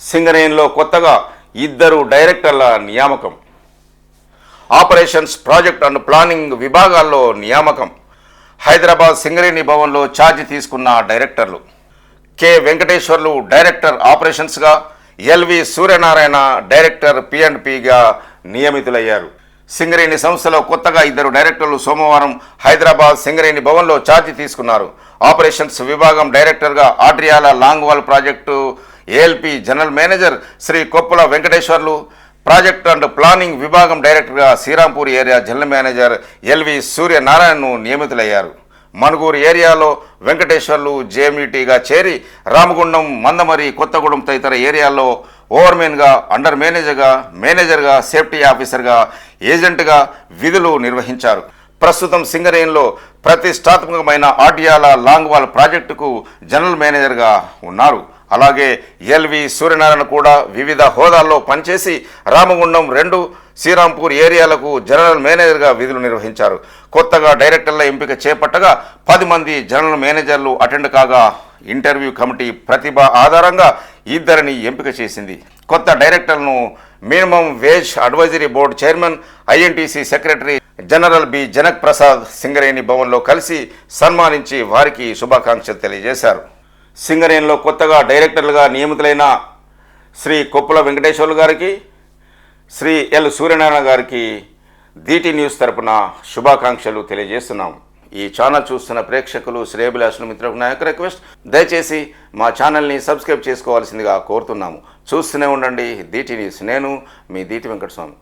సింగరేణిలో కొత్తగా ఇద్దరు డైరెక్టర్ల నియామకం. ఆపరేషన్స్ ప్రాజెక్ట్ అండ్ ప్లానింగ్ విభాగాల్లో నియామకం. హైదరాబాద్ సింగరేణి భవన్లో ఛార్జ్ తీసుకున్న డైరెక్టర్లు. కె వెంకటేశ్వర్లు డైరెక్టర్ ఆపరేషన్స్గా ఎల్వి సూర్యనారాయణ డైరెక్టర్ పిఎండ్పిగా నియమితులయ్యారు. సింగరేణి సంస్థలో కొత్తగా ఇద్దరు డైరెక్టర్లు సోమవారం హైదరాబాద్ సింగరేణి భవన్లో ఛార్జ్ తీసుకున్నారు. ఆపరేషన్స్ విభాగం డైరెక్టర్గా Adriyala longwall project A L P general manager Shri Koppula Venkateswarlu project and planning విభాగం డైరెక్టర్గా Srirampur area general manager L V సూర్యనారాయణను నియమితులయ్యారు. మనుగూరు ఏరియాలో వెంకటేశ్వర్లు జేఎంఈటీగా చేరి రామగుండం మందమరి కొత్తగూడెం తదితర ఏరియాల్లో ఓవర్మెన్గా అండర్ మేనేజర్గా మేనేజర్గా సేఫ్టీ ఆఫీసర్గా ఏజెంట్గా విధులు నిర్వహించారు. ప్రస్తుతం సింగరేణిలో ప్రతిష్టాత్మకమైన ఆటియాల లాంగ్వాల్ ప్రాజెక్టుకు జనరల్ మేనేజర్గా ఉన్నారు. అలాగే ఎల్వి సూర్యనారాయణ కూడా వివిధ హోదాల్లో పనిచేసి రామగుండం రెండు శ్రీరాంపూర్ ఏరియాలకు జనరల్ మేనేజర్గా విధులు నిర్వహించారు. కొత్తగా డైరెక్టర్ల ఎంపిక చేపట్టగా పది మంది జనరల్ మేనేజర్లు అటెండ్ కాగా ఇంటర్వ్యూ కమిటీ ప్రతిభ ఆధారంగా ఇద్దరిని ఎంపిక చేసింది. కొత్త డైరెక్టర్లను minimum wage advisory board chairman INTC secretary general B. Janak Prasad Singareni భవన్లో కలిసి సన్మానించి వారికి శుభాకాంక్షలు తెలియజేశారు. సింగరేణిలో కొత్తగా డైరెక్టర్లుగా నియమితులైన శ్రీ కొప్పుల వెంకటేశ్వర్లు గారికి శ్రీ ఎల్ సూర్యనారాయణ గారికి దీటి న్యూస్ తరపున శుభాకాంక్షలు తెలియజేస్తున్నాం. ఈ ఛానల్ చూస్తున్న ప్రేక్షకులు శ్రేయభిలాషులు మిత్రులకు నా యొక్క రిక్వెస్ట్ దయచేసి మా ఛానల్ని సబ్స్క్రైబ్ చేసుకోవాల్సిందిగా కోరుతున్నాము. చూస్తూనే ఉండండి దీటి న్యూస్ నేను మీ దీటి వెంకటస్వామి